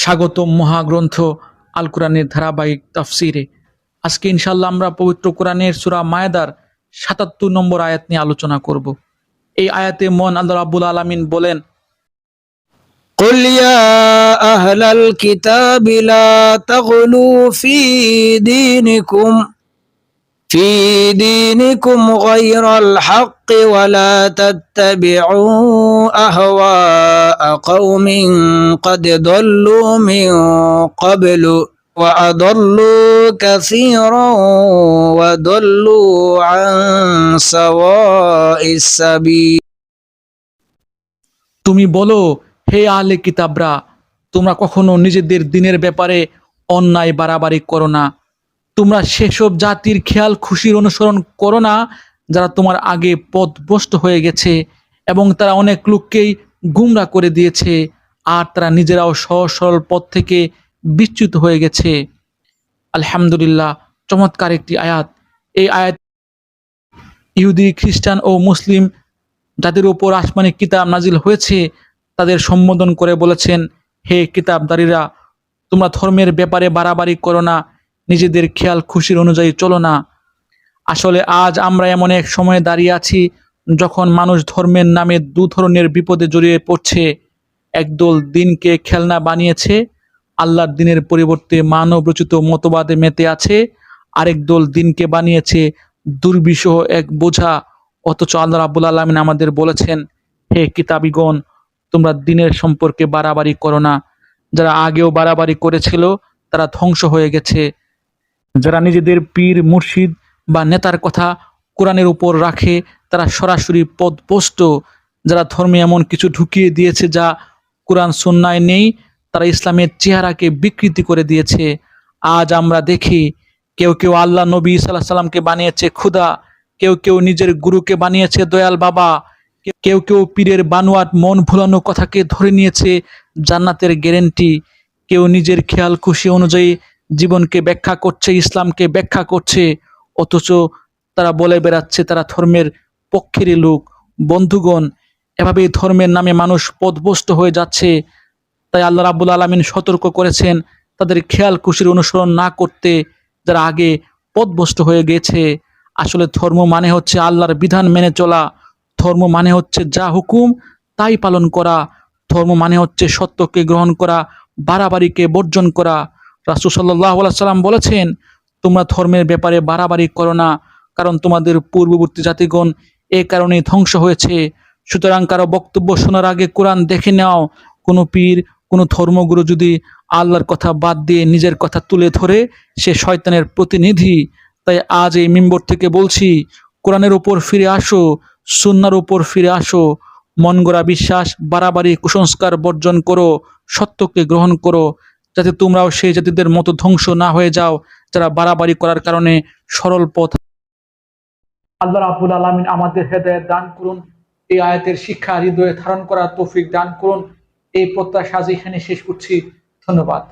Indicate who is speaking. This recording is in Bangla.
Speaker 1: স্বাগত মহাগ্রন্থ আল কোরআনের ধারাবাহিক তাফসিরে আজকে ইনশাল্লাহ আমরা পবিত্র কোরআনের সুরা মায়াদার সাতাত্তর নম্বর আয়াত নিয়ে আলোচনা করব এই আয়াতে মন আল্লাহ রাব্বুল আলামিন বলেন
Speaker 2: قل يا أهل الكتاب لا تغلوا في دينكم في دينكم غير الحق ولا تتبعوا أهواء قوم قد ضلوا من قبل وأضلوا كثيرا وضلوا عن سواء السبيل
Speaker 1: তুমি বলো হে আলে কিতাবরা তোমরা কখনো নিজেদের দিনের ব্যাপারে অন্যায় বাড়াবাড়ি করো না তোমরা সেসব জাতির খেয়াল, খুশির অনুসরণ করো না, যারা তোমার আগে পথভ্রষ্ট হয়ে গেছে এবং তারা অনেক লোককেই গুমরা করে দিয়েছে, আর তারা নিজেরাও সহজ, সরল পথ থেকে বিচ্যুত হয়ে গেছে। আলহামদুলিল্লাহ, চমৎকার একটি আয়াত। এই আয়াত ইহুদি, খ্রিস্টান ও মুসলিম যাদের উপর আসমানি কিতাব নাজিল হয়েছে, তাদের সম্বোধন করে বলেছেন, হে কিতাবদারীরা, তোমরা ধর্মের ব্যাপারে বাড়াবাড়ি করো না নিজেদের খেয়াল খুশির অনুযায়ী চলো না। আসলে আজ আমরা এমন এক সময়ে দাঁড়িয়ে আছি যখন মানুষ ধর্মের নামে দু ধরনের বিপদে জড়িয়ে পড়ছে। একদল দিনকে খেলনা বানিয়েছে, আল্লাহর দিনের পরিবর্তে মানব রচিত মতবাদে মেতে আছে, আরেক দল দিনকে বানিয়েছে দুর্বিষহ এক বোঝা, অথচ আল্লাহ রাবুল আলমিন আমাদের বলেছেন, হে কিতাবিগণ, তোমরা দিনের সম্পর্কে বাড়াবাড়ি করো না। যারা আগেও বাড়াবাড়ি করেছিল, তারা ধ্বংস হয়ে গেছে। যারা নিজেদের পীর, মুর্শিদ বা নেতার কথা কোরআনের উপর রাখে, তারা সরাসরি পদপোষ্ট যারা ধর্মে এমন কিছু ঢুকিয়ে দিয়েছে যা কোরআন সন্ন্যায় নেই, তারা ইসলামের চেহারাকে বিকৃতি করে দিয়েছে। আজ আমরা দেখি, কেউ কেউ আল্লাহ নবী সাল্লাহ সাল্লামকে বানিয়েছে ক্ষুদা, কেউ কেউ নিজের গুরুকে বানিয়েছে দয়াল বাবা, কেউ কেউ পীরের বানোয়াট মন ভুলানো কথাকে ধরে নিয়েছে জান্নাতের গ্যারেন্টি কেউ নিজের খেয়াল খুশি অনুযায়ী জীবনকে ব্যাখ্যা করছে, ইসলামকে ব্যাখ্যা করছে, অথচ তারা বলে বেড়াচ্ছে, তারা ধর্মের পক্ষেরই লোক, বন্ধুগণ, এভাবেই ধর্মের নামে মানুষ পদভস্ত হয়ে যাচ্ছে। তাই আল্লাহ রাবুল আলমিন সতর্ক করেছেন, তাদের খেয়াল খুশির অনুসরণ না করতে যারা আগে পদভস্ত হয়ে গেছে। আসলে ধর্ম মানে হচ্ছে আল্লাহর বিধান মেনে চলা। ধর্ম মানে হচ্ছে যা হুকুম, তাই পালন করা। ধর্ম মানে হচ্ছে সত্যকে গ্রহণ করা, বাড়াবাড়িকে বর্জন করা। রাসুল বলেছেন, তোমরা ধর্মের ব্যাপারে বাড়াবাড়ি করো না, কারণ তোমাদের পূর্ববর্তী জাতিগণ এ কারণে ধ্বংস হয়েছে। সুতরাং কারও বক্তব্য শোনার আগে কোরআন দেখে নাও। কোনো পীর, কোনো ধর্মগুরু যদি আল্লাহর কথা বাদ দিয়ে নিজের কথা তুলে ধরে, সে শয়তানের প্রতিনিধি। তাই আজ এই মিম্বর থেকে বলছি, কোরআনের উপর ফিরে আসো, সুন্নার উপর ফিরে আসো। মন গড়া বিশ্বাস, বাড়াবাড়ি কুসংস্কার বর্জন করো, সত্যকে গ্রহণ করো। যাতে তোমরাও সেই জাতিদের মতো ধ্বংস না হয়ে যাও, যারা বাড়াবাড়ি করার কারণে সরল পথ আল্লাহ রাবুল আলমিন আমাদের হেদায়ত দান করুন, এই আয়াতের শিক্ষা, হৃদয়ে ধারণ করা তৌফিক দান করুন। এই প্রত্যাশা এখানে শেষ করছি, ধন্যবাদ।